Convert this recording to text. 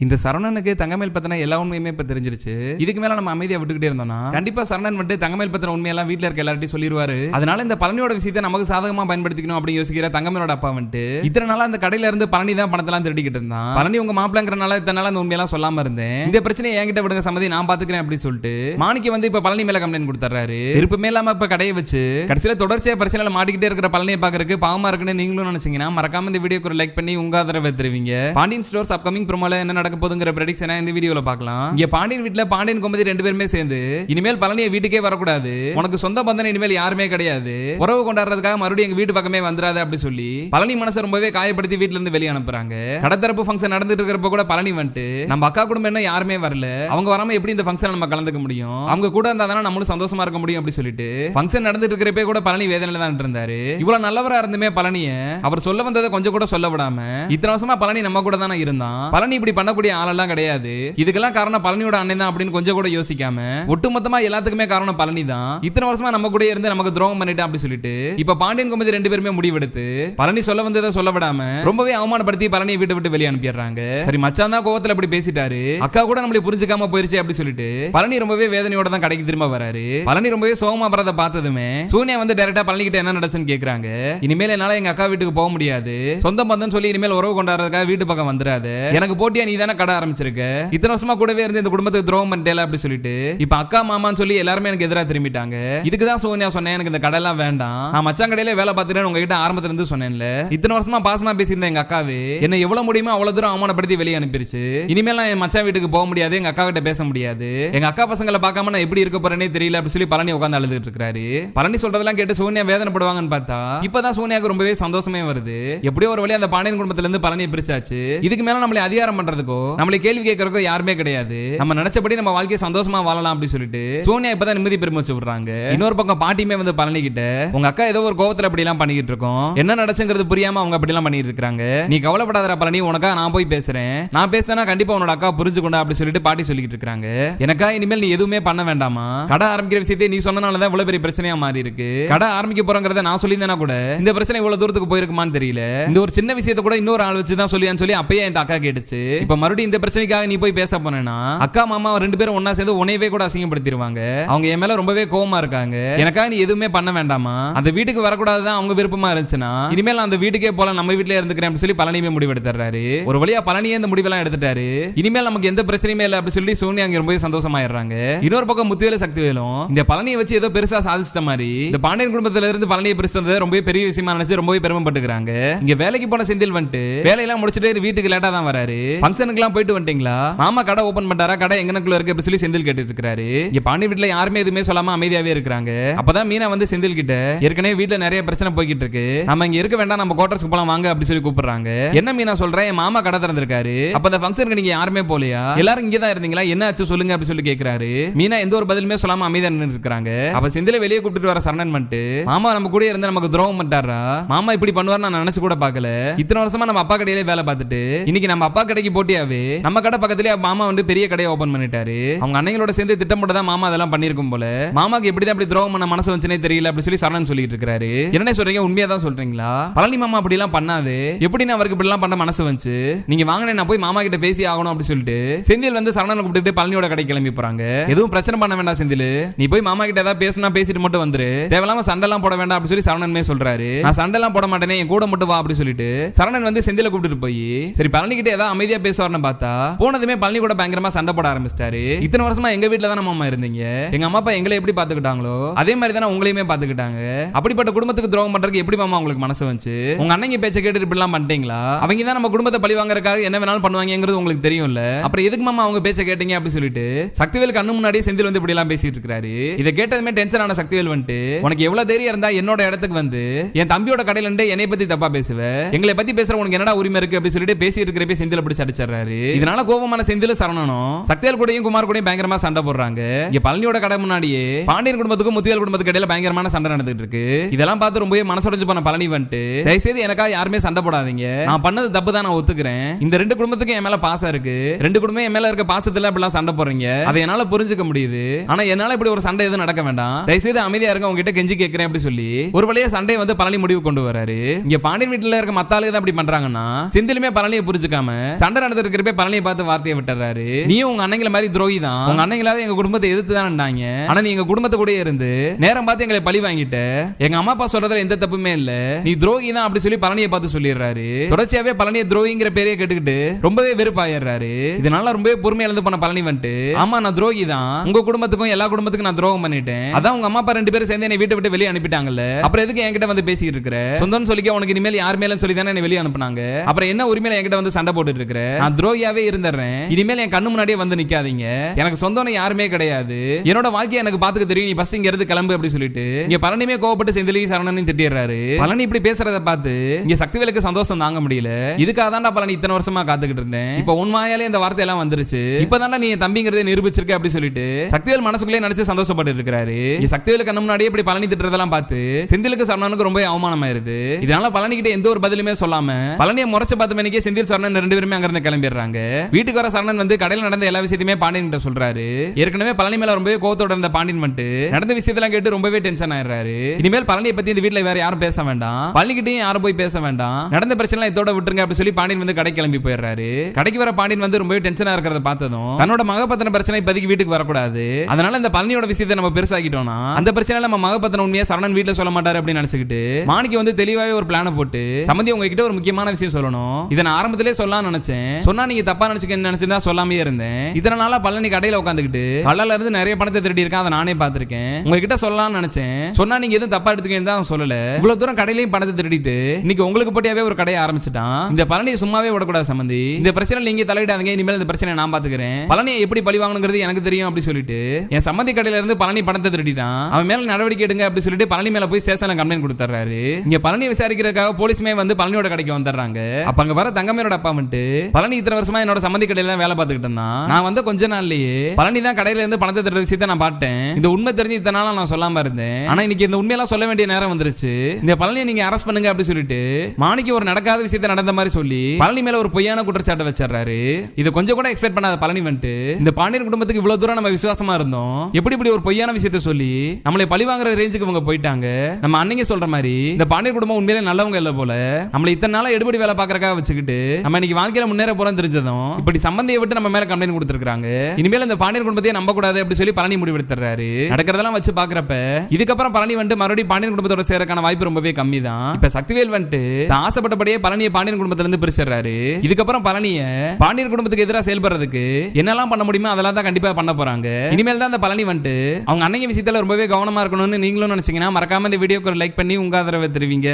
இந்த சரணனுக்கு தங்கமேல் பத்தின எல்லா உண்மையுமே இப்ப தெரிஞ்சிருச்சு. இதுக்கு மேல நம்ம அமைதியா விட்டுக்கிட்டே இருந்தோம்னா கண்டிப்பா சரணன் மட்டும் தங்கமேல் பத்தின உண்மையெல்லாம் வீட்டில் இருக்க எல்லார்ட்டையும் சொல்லிடுவாரு அதனால இந்த பழனியோட விஷயத்தை நமக்கு சாதகமா பயன்படுத்திக்கணும் அப்படின்னு யோசிக்கிற தங்கமேலோட அப்பா வந்துட்டு இத்தனை நாளா அந்த கடையில இருந்து பழனி தான் பணத்தெல்லாம் திருடிக்கிட்டு இருந்தான். பழனி உங்க மாப்பிளங்கிறனால இத்தனை நாள் அந்த உண்மையெல்லாம் சொல்லாம இருந்தேன். இந்த பிரச்சனை என்கிட்ட விடுங்க சம்மதி நான் பாத்துக்கிறேன் அப்படின்னு சொல்லிட்டு மாணிக்க வந்து இப்ப பழனி மேல கம்ப்ளைண்ட் கொடுத்துறாரு விருப்பமே இல்லாம இப்ப கடையை வச்சு கடைசியில தொடர்ச்சியா பிரச்சனையில மாட்டிக்கிட்டே இருக்கிற பழனியை பாக்குறதுக்கு பாவமா இருக்குன்னு நீங்களும் நினைச்சீங்கன்னா மறக்காம இந்த வீடியோக்கு ஒரு லைக் பண்ணி உங்க ஆதரவை தருவீங்க. பாண்டியன் ஸ்டோர்ஸ் அப்கமிங் ப்ரோமோல என்ன நடக்க போதுங்கிற ப்ரெடிக்ஷனை இந்த வீடியோல பார்க்கலாம். இங்க பாண்டியன் வீட்ல பாண்டியன் குமதி ரெண்டு பேருமே சேர்ந்து இனிமேல் பழனியை வீட்டுக்கே வரக்கூடாது. உனக்கு சொந்த பந்தன் இனிமேல் யாருமே கிடையாது. உறவு கொண்டாடுறதுக்காக மறுபடியும் எங்க வீட்டு பக்கமே வந்துடாது அப்படி சொல்லி பழனி மனசை ரொம்பவே காயப்படுத்தி வீட்டுல இருந்து வெளியே அனுப்புறாங்க கடத்தரப்பு ஃபங்க்ஷன் நடந்துட்டு இருக்கிறப்ப கூட பழனி வந்துட்டு நம்ம அக்கா குடும்பம் என்ன யாருமே வரல. அவங்க வராம எப்படி இந்த ஃபங்க்ஷன் நம்ம கலந்துக்க முடியும்? அவங்க கூட இருந்தா தானே நம்மளும் சந்தோஷமா இருக்க முடியும் அப்படி சொல்லிட்டு ஃபங்க்ஷன் நடந்துட்டு இருக்கிறப்ப கூட பழனி வேதனையில தான் இருந்தாரு. இவ்வளவு நல்லவரா இருந்துமே பழனிய அவர் சொல்ல வந்ததை கொஞ்சம் கூட சொல்ல விடாம இத்தனை வருஷமா பழனி நம்ம கூட தானே இருந்தான். பழனி இப்படி பண்ண பண்ணக்கூடிய ஆளெல்லாம் கிடையாது. இதுக்கெல்லாம் காரணம் பழனியோட அண்ணன் தான் அப்படின்னு கொஞ்சம் கூட யோசிக்காம ஒட்டுமொத்தமா எல்லாத்துக்குமே காரணம் பழனி தான் இத்தனை வருஷமா நம்ம கூட இருந்து நமக்கு துரோகம் பண்ணிட்டான் அப்படி சொல்லிட்டு இப்ப பாண்டியன் குமதி ரெண்டு பேருமே முடிவெடுத்து பழனி சொல்ல வந்ததை சொல்ல விடாம ரொம்பவே அவமானப்படுத்தி பழனியை வீட்டை விட்டு வெளியே அனுப்பிடுறாங்க. சரி மச்சான் தான் கோவத்துல அப்படி பேசிட்டாரு. அக்கா கூட நம்மளை புரிஞ்சுக்காம போயிருச்சு அப்படி சொல்லிட்டு பழனி ரொம்பவே வேதனையோட தான் கடைக்கு திரும்ப வராரு. பழனி ரொம்பவே சோகமா வரதை பார்த்ததுமே சூனியா வந்து டைரக்டா பழனி கிட்ட என்ன நடச்சுன்னு கேக்குறாங்க. இனிமேல் என்னால எங்க அக்கா வீட்டுக்கு போக முடியாது. சொந்த பந்தம் சொல்லி இனிமேல் உறவு கொண்டாடுறதுக்காக வீட்டு பக்கம் வந்துடாது எனக்கு போட்டியா நீ தானே கடை ஆரம்பிச்சிருக்கு? இத்தனை வருஷமா கூடவே இருந்து இந்த குடும்பத்துக்கு துரோகம் பண்ணிட்டேல அப்படி சொல்லிட்டு. இப்ப அக்கா மாமான்னு சொல்லி எல்லாருமே எனக்கு எதிராக திரும்பிட்டாங்க. இதுக்கு தான் சோனியா சொன்னேன் எனக்கு இந்த கடையெல்லாம் வேண்டாம். நான் மச்சான் கடையில வேலை பார்த்துட்டு உங்ககிட்ட ஆரம்பத்துல இருந்து சொன்னேன்ல. இத்தனை வருஷமா பாசமா பேசியிருந்த எங்க அக்காவே என்ன எவ்வளவு முடியுமோ அவ்வளவு தூரம் அவமானப்படுத்தி வெளியே அனுப்பிருச்சு. இனிமேல் நான் என் மச்சான் வீட்டுக்கு போக முடியாது எங்க அக்கா கிட்ட பேச முடியாது. எங்க அக்கா பசங்களை பார்க்காம நான் எப்படி இருக்க போறேனே தெரியல அப்படி சொல்லி பழனி உட்காந்து அழுதுட்டு இருக்காரு. பழனி சொல்றதெல்லாம் கேட்டு சோனியா வேதனைப்படுவாங்கன்னு பார்த்தா இப்பதான் சோனியாவுக்கு ரொம்பவே சந்தோஷமே வருது. எப்படியோ ஒரு வழி அந்த பாண்டியன் குடும்பத்துல இருந்து பழனியை பிரிச்சாச்சு. இதுக்கு மேல நம்மளை அதிகாரம் பண்றதுக்கு நம்மளை கேள்வி கேட்கறக்கோ யாருமே கிடையாது. நம்ம நினைச்சபடி நம்ம வாழ்க்கையை சந்தோஷமா வாழலாம் அப்படின்னு சொல்லிட்டு சோனியா இப்பதான் நிம்மதி பெருமிச்சு விடுறாங்க. இன்னொரு பக்கம் பாட்டியுமே வந்து பழனி கிட்ட உங்க அக்கா ஏதோ ஒரு கோவத்துல அப்படி எல்லாம் பண்ணிக்கிட்டு இருக்கோம். என்ன நடச்சுங்கிறது புரியாம அவங்க அப்படி எல்லாம் பண்ணிட்டு இருக்காங்க. நீ கவலைப்படாத பழனி உனக்கா நான் போய் பேசுறேன். நான் பேசினா கண்டிப்பா உன்னோட அக்கா புரிஞ்சுக்கணும் அப்படி சொல்லிட்டு பாட்டி சொல்லிக்கிட்டு இருக்காங்க. எனக்கா இனிமேல் நீ எதுவுமே பண்ண வேண்டாமா? கடை ஆரம்பிக்கிற விஷயத்தை நீ சொன்னனாலதான் இவ்வளவு பெரிய பிரச்சனையா மாறி இருக்கு கடை ஆரம்பிக்க போறங்கிறத நான் சொல்லியிருந்தேனா கூட இந்த பிரச்சனை இவ்வளவு தூரத்துக்கு போயிருக்குமான்னு தெரியல. இந்த ஒரு சின்ன விஷயத்தை கூட இன்னொரு ஆள் வச்சு தான் சொல்லியான்னு சொல்லி அப்பயே என் அக்கா கேட்டுச்சு. இப்ப மறுபடியும் இந்த பிரச்சனைக்காக நீ போய் பேச போனேன்னா அக்கா மாமா ரெண்டு பேரும் ஒன்னா சேர்ந்து உன்னையவே கூட அசிங்கப்படுத்திடுவாங்க. அவங்க என் மேல ரொம்பவே கோவமா இருக்காங்க. எனக்காக நீ எதுவுமே பண்ண வேண்டாமா? அந்த வீட்டுக்கு வரக்கூடாதுதான் அவங்க விருப்பமா இருந்துச்சுன்னா இனிமேல் அந்த வீட்டுக்கே போல நம்ம வீட்டுல இருந்துக்கிறேன் சொல்லி பழனியுமே முடிவெடுத்துறாரு ஒரு வழியா பழனியே இந்த முடிவெல்லாம் எடுத்துட்டாரு. இனிமேல் நமக்கு எந்த பிரச்சனையுமே இல்லை அப்படி சொல்லி சோனியா அங்க ரொம்பவே சந்தோஷமாயிடுறாங்க. இன்னொரு பக்கம் முத்துவேல சக்திவேலும் இந்த பழனியை வச்சு ஏதோ பெருசா சாதிச்சிட்ட மாதிரி இந்த பாண்டியன் குடும்பத்துல இருந்து பழனியை பிரிச்சு வந்தது ரொம்பவே பெரிய விஷயமா நினைச்சு ரொம்பவே பெருமைப்பட்டுக்கிறாங்க. இங்க வேலைக்கு போன செந்தில் வந்துட்டு வேலையெல்லாம் முடிச்சுட்டு வீட்டுக்கு லேட்டா தான் வராரு. ஃபங்க்ஷனுக்கு எல்லாம் போயிட்டு வந்துட்டீங்களா? மாமா கடை ஓபன் பண்ணிட்டாரா? கடை எங்கனக்குள்ள இருக்கு? அப்படி சொல்லி செந்தில் கேட்டுட்டு இருக்காரு இங்க பாண்டி வீட்டுல யாருமே எதுவுமே சொல்லாம அமைதியாவே இருக்கிறாங்க. அப்பதான் மீனா வந்து செந்தில் கிட்ட ஏற்கனவே வீட்டுல நிறைய பிரச்சனை போய்கிட்டு இருக்கு நம்ம இங்க இருக்க வேண்டாம் நம்ம குவார்டர்ஸ்க்கு போலாம் வாங்க அப்படி சொல்லி கூப்பிடுறாங்க. என்ன மீனா சொல்றேன் என் மாமா கடை திறந்திருக்காரு. அப்ப அந்த ஃபங்க்ஷனுக்கு நீங்க யாருமே போலையா? எல்லாரும் இங்க தான் இருந்தீங்களா? என்ன ஆச்சு? சொல்லுங்க அப்படி சொல்லி கேக்குறாரு. மீனா எந்த ஒரு பதிலுமே சொல்லாம அமைதியா நின்று இருக்காங்க அப்ப செந்தில வெளியே கூப்பிட்டு வர சரணன் வந்துட்டு மாமா நம்ம கூட இருந்து நமக்கு துரோகம் பண்ணிட்டாரா? மாமா இப்படி பண்ணுவார் நான் நினைச்சு கூட பார்க்கல. இத்தனை வருஷமா நம்ம அப்பா கடையிலே வேலை பார்த்துட்டு இன்னைக்கு நம்ம அப்பா கடைக்கு போட்டியாவே நம்ம கடை பக்கத்துலயே மாமா வந்து பெரிய கடையை ஓபன் பண்ணிட்டாரு. அவங்க அன்னைங்களோட சேர்ந்து திட்டம் போட்டு தான் மாமா அதெல்லாம் பண்ணிருக்கும் போல. மாமாக்கு எப்படி தான் அப்படி துரோகம் பண்ண மனசு வந்துச்சுனே தெரியல அப்படி சொல்லி சரணன் சொல்லிட்டு இருக்காரு. என்ன சொல்றீங்க? உண்மையா தான் சொல்றீங்களா? பழனி மாமா அப்படி எல்லாம் பண்ணாது. எப்படி நான் அவருக்கு இப்படி எல்லாம் பண்ண மனசு வந்துச்சு? நீங்க வாங்கினே நான் போய் மாமா கிட்ட பேசி ஆகணும் அப்படி சொல்லிட்டு செந்தில் வந்து சரணனை கூப்பிட்டு பழனியோட கடை கிளம்பி போறாங்க. எதுவும் பிரச்சனை பண்ண வேண்டாம் செந்தில். நீ போய் மாமா கிட்ட ஏதாவது பேசினா பேசிட்டு மட்டும் வந்துரு. தேவையில்லாம சண்டைலாம் போட வேண்டாம் அப்படி சொல்லி சரணன்மே சொல்றாரு. நான் சண்டைலாம் போட மாட்டேனே என் கூட மட்டும் வா அப்படி சொல்லிட்டு சரணன் வந்து செந்தில கூப்பிட்டு போய் சரி பழனி கிட்ட ஏதாவது அமைதியா காரணம் பார்த்தா போனதுமே பழனி கூட பயங்கரமா சண்டை போட ஆரம்பிச்சிட்டாரு. இத்தனை வருஷமா எங்க வீட்டுல தான் நம்ம அம்மா இருந்தீங்க? எங்க அம்மா அப்பா எங்களை எப்படி பாத்துக்கிட்டாங்களோ அதே மாதிரி தானே உங்களையுமே பாத்துக்கிட்டாங்க அப்படிப்பட்ட குடும்பத்துக்கு துரோகம் பண்றதுக்கு எப்படி மாமா உங்களுக்கு மனசு வந்துச்சு? உங்க அண்ணங்க பேச்ச கேட்டு இப்படி எல்லாம் பண்ணிட்டீங்களா? அவங்க தான் நம்ம குடும்பத்தை பழி வாங்குறதுக்காக என்ன வேணாலும் பண்ணுவாங்கிறது உங்களுக்கு தெரியும்ல? அப்புறம் எதுக்கு மாமா அவங்க பேச்ச கேட்டீங்க அப்படி சொல்லிட்டு சக்திவேல் கண்ணு முன்னாடியே செந்தில் வந்து இப்படி எல்லாம் பேசிட்டு இருக்காரு. இதை கேட்டதுமே டென்ஷன் ஆன சக்திவேல் வந்துட்டு உனக்கு எவ்வளவு தைரியம் இருந்தா என்னோட இடத்துக்கு வந்து என் தம்பியோட கடையில இருந்து என்னை பத்தி தப்பா பேசுவேன் எங்களை பத்தி பேசுற உனக்கு என்னடா உரிமை இருக்கு அப்படி சொல்லிட்டு பேசிட்டு இருக்கிறப்ப செந்தில் பிடிச்சு போயிடுறாரு இதனால கோபமான செந்தில சரணனும் சக்திவேல் கூடயும் குமார் கூடயும் பயங்கரமா சண்டை போடுறாங்க. இங்க பழனியோட கடை முன்னாடியே பாண்டியன் குடும்பத்துக்கும் முத்திவேல் குடும்பத்துக்கு இடையில பயங்கரமான சண்டை நடந்துட்டு இருக்கு. இதெல்லாம் பார்த்து ரொம்பவே மனசுடைஞ்சு போன பழனி வந்துட்டு தயவுசெய்து எனக்காக யாருமே சண்டை போடாதீங்க. நான் பண்ணது தப்பு தான் நான் ஒத்துக்கிறேன். இந்த ரெண்டு குடும்பத்துக்கும் என் மேல பாசம் இருக்கு. ரெண்டு குடும்பம் என் மேல இருக்க பாசத்துல அப்படிலாம் சண்டை போடுறீங்க. அதை என்னால புரிஞ்சுக்க முடியுது. ஆனா என்னால இப்படி ஒரு சண்டை எதுவும் நடக்க வேண்டாம். தயவுசெய்து அமைதியா இருங்க உங்ககிட்ட கெஞ்சி கேட்கிறேன் அப்படி சொல்லி ஒரு வழியா சண்டையை வந்து பழனி முடிவு கொண்டு வராரு. இங்க பாண்டியன் வீட்டுல இருக்க மத்த தான் அப்படி பண்றாங்கன்னா செந்திலுமே பழனியை புரிஞ்சுக்காம சண்டை நடந்த பார்த்துட்டு இருக்கிறப்ப பழனியை பார்த்து வார்த்தையை விட்டுறாரு. நீயும் உங்க அண்ணங்கள மாதிரி துரோகி தான். உங்க அண்ணங்களாவது எங்க குடும்பத்தை எதிர்த்து தான் ஆனா நீ எங்க குடும்பத்தை கூட இருந்து நேரம் பார்த்து எங்களை பழி வாங்கிட்ட. எங்க அம்மா அப்பா சொல்றதுல எந்த தப்புமே இல்ல. நீ துரோகி தான் அப்படி சொல்லி பழனியை பார்த்து சொல்லிடுறாரு. தொடர்ச்சியாவே பழனியை துரோகிங்கிற பேரையே கேட்டுக்கிட்டு ரொம்பவே வெறுப்பாயிடுறாரு. இதனால ரொம்பவே பொறுமை இழந்து போன பழனி வந்துட்டு ஆமா நான் துரோகி தான். உங்க குடும்பத்துக்கும் எல்லா குடும்பத்துக்கும் நான் துரோகம் பண்ணிட்டேன். அதான் உங்க அம்மா அப்பா ரெண்டு பேரும் சேர்ந்து என்னை வீட்டை விட்டு வெளியே அனுப்பிட்டாங்கல்ல. அப்புறம் எதுக்கு என்கிட்ட வந்து பேசிட்டு இருக்கிற? சொந்தம்னு சொல்லிக்க உனக்கு இனிமேல் யார் மேலும் சொல்லி தானே என்னை வெளியே அனுப்புனாங்க. அப்புறம் என்ன உரிமையில என்கிட்ட வந்து சண்டை போட்டுட்டு இருக்கிற? நான் துரோகியாவே இருந்துடுறேன் இனிமேல் என் கண்ணு முன்னாடியே வந்து நிக்காதீங்க. எனக்கு சொந்தம் யாருமே கிடையாது. என்னோட வாழ்க்கையை எனக்கு பாத்துக்க தெரியும். நீ ஃபர்ஸ்ட் இங்க இருந்து கிளம்பு அப்படி சொல்லிட்டு. இங்க பழனிமே கோவப்பட்டு செந்திலி சரணனையும் திட்டிடுறாரு. பழனி இப்படி பேசுறத பார்த்து இங்க சக்திவேலுக்கு சந்தோஷம் தாங்க முடியல. இதுக்காக தான் பழனி இத்தனை வருஷமா காத்துக்கிட்டு இருந்தேன். இப்போ உன் வாயாலே இந்த வார்த்தை எல்லாம் வந்துருச்சு. இப்பதான்டா நீ தம்பிங்கிறதே நிரூபிச்சிருக்க அப்படி சொல்லிட்டு சக்திவேல் மனசுக்குள்ளே நினைச்சு சந்தோஷப்பட்டு இருக்கிறாரு. சக்திவேலு சக்திவேல் கண்ணு முன்னாடியே இப்படி பழனி திட்டுறதெல்லாம் பார்த்து செந்திலுக்கு சரணனுக்கு ரொம்ப அவமானமாயிருது. இதனால பழனி கிட்ட எந்த ஒரு பதிலுமே சொல்லாம பழனியை முறைச்சு பார்த்த மணிக்கே செந்தில் சரணன் ரெண்டு பேருமே அங்கிருந்து கிளம்பி கிளம்பிடுறாங்க. வீட்டுக்கு வர சரணன் வந்து கடையில் நடந்த எல்லா விஷயத்தையுமே பாண்டியன் கிட்ட சொல்றாரு. ஏற்கனவே பழனி மேல ரொம்பவே கோவத்தோட இருந்த பாண்டியன் வந்துட்டு நடந்த விஷயத்தெல்லாம் கேட்டு ரொம்பவே டென்ஷன் ஆயிடுறாரு. இனிமேல் பழனியை பத்தி இந்த வீட்ல வேற யாரும் பேச வேண்டாம். பழனிக்கிட்டையும் யாரும் போய் பேச வேண்டாம். நடந்த பிரச்சனை இதோட விட்டுருங்க அப்படி சொல்லி பாண்டியன் வந்து கடை கிளம்பி போயிடுறாரு. கடைக்கு வர பாண்டியன் வந்து ரொம்பவே டென்ஷனா இருக்கிறத பார்த்ததும் தன்னோட மகப்பத்தின பிரச்சனை இப்போதைக்கு வீட்டுக்கு வரக்கூடாது. அதனால இந்த பழனியோட விஷயத்தை நம்ம பெருசாக்கிட்டோம்னா அந்த பிரச்சனை நம்ம மகப்பத்தின உண்மையா சரணன் வீட்டுல சொல்ல மாட்டாரு அப்படின்னு நினைச்சுக்கிட்டு மாணிக்கு வந்து தெளிவாவே ஒரு பிளான போட்டு சம்பந்தி உங்ககிட்ட ஒரு முக்கியமான விஷயம் சொல்லணும். இதை நான் ஆரம்பத்திலே சொல்லலாம்னு நினைச்சேன். சொன்னா நீங்க தப்பா நினைச்சுக்க நினைச்சிருந்தா சொல்லாமே இருந்தேன். இதனால நாளா பழனி கடையில உட்காந்துக்கிட்டு கல்லால இருந்து நிறைய பணத்தை திருடி இருக்கேன் அதை நானே பார்த்திருக்கேன். உங்ககிட்ட சொல்லலாம்னு நினைச்சேன். சொன்னா நீங்க எதுவும் தப்பா எடுத்துக்கன்னு தான் சொல்லல. இவ்வளவு தூரம் கடையிலையும் பணத்தை திருடிட்டு இன்னைக்கு உங்களுக்கு போட்டியாவே ஒரு கடையை ஆரம்பிச்சிட்டான். இந்த பழனியை சும்மாவே விடக்கூடாது சம்பந்தி இந்த பிரச்சனை நீங்க தலையிடாதீங்க இனிமேல் இந்த பிரச்சனை நான் பாத்துக்கிறேன் பழனியை எப்படி பழி வாங்கணுங்கிறது எனக்கு தெரியும் அப்படி சொல்லிட்டு என் சம்மந்தி கடையில இருந்து பழனி பணத்தை திருடிட்டான். அவன் மேல நடவடிக்கை எடுங்க அப்படி சொல்லிட்டு பழனி மேல போய் ஸ்டேஷன்ல கம்ப்ளைண்ட் கொடுத்துறாரு இங்க பழனி விசாரிக்கிறதுக்காக போலீஸ்மே வந்து பழனியோட கடைக்கு வந்துடுறாங்க. அப்ப அங்க வர தங்கமையோட அப்பா வந்துட்டு பழனி இத்தனை வருஷமா என்னோட சம்மந்தி கடையில வேலை பார்த்துக்கிட்டு இருந்தான். நான் வந்து கொஞ்ச நாள்லயே பழனி தான் கடையில இருந்து பணத்தை திருடுற விஷயத்த நான் பார்த்தேன். இந்த உண்மை தெரிஞ்சு இத்தனை நாளா நான் சொல்லாம இருந்தேன். ஆனா இன்னைக்கு இந்த உண்மையெல்லாம் சொல்ல வேண்டிய நேரம் வந்துருச்சு. இந்த பழனியை நீங்க அரெஸ்ட் பண்ணுங்க அப்படின்னு சொல்லிட்டு மாணிக்கு ஒரு நடக்காத விஷயத்தை நடந்த மாதிரி சொல்லி பழனி மேல ஒரு பொய்யான குற்றச்சாட்டை வச்சிடறாரு. இது கொஞ்சம் கூட எக்ஸ்பெக்ட் பண்ணாத பழனி வந்துட்டு இந்த பாண்டியன் குடும்பத்துக்கு இவ்வளவு தூரம் நம்ம விசுவாசமா இருந்தோம். எப்படி இப்படி ஒரு பொய்யான விஷயத்த சொல்லி நம்மளை பழி வாங்குற ரேஞ்சுக்கு இவங்க போயிட்டாங்க. நம்ம அன்னைக்கு சொல்ற மாதிரி இந்த பாண்டியன் குடும்பம் உண்மையிலே நல்லவங்க இல்ல போல. நம்மள இத்தனை நாளா எடுபடி வேலை பாக்குறக்காக வச்சுக்கிட்டு நம்ம இன்னைக்கு வாழ்க்கையில முன்னேற போறோம் தெரிஞ்சதும் இப்படி சம்பந்தியை விட்டு நம்ம மேல கம்ப்ளைண்ட் கொடுத்துருக்காங்க இனிமேல் இந்த பாண்டியன் குடும்பத்தையே நம்ப கூடாது அப்படி சொல்லி பழனி முடிவெடுத்துறாரு. நடக்கிறதெல்லாம் வச்சு பாக்குறப்ப இதுக்கப்புறம் பழனி வந்துட்டு மறுபடியும் பாண்டியன் குடும்பத்தோட சேரக்கான வாய்ப்பு ரொம்பவே கம்மி தான் இப்ப சக்திவேல் வந்துட்டு ஆசைப்பட்டபடியே பழனியை பாண்டியன் குடும்பத்துல இருந்து பிரிச்சிடுறாரு. இதுக்கப்புறம் பழனிய பாண்டியன் குடும்பத்துக்கு எதிராக செயல்படுறதுக்கு என்னெல்லாம் பண்ண முடியுமோ அதெல்லாம் தான் கண்டிப்பா பண்ண போறாங்க. இனிமேல் தான் அந்த பழனி வந்துட்டு அவங்க அன்னைக்கு விஷயத்துல ரொம்பவே கவனமா இருக்கணும்னு நீங்களும் நினைச்சீங்கன்னா மறக்காம இந்த வீடியோக்கு லைக் பண்ணி உங்க ஆதரவை தெரிவிங்க.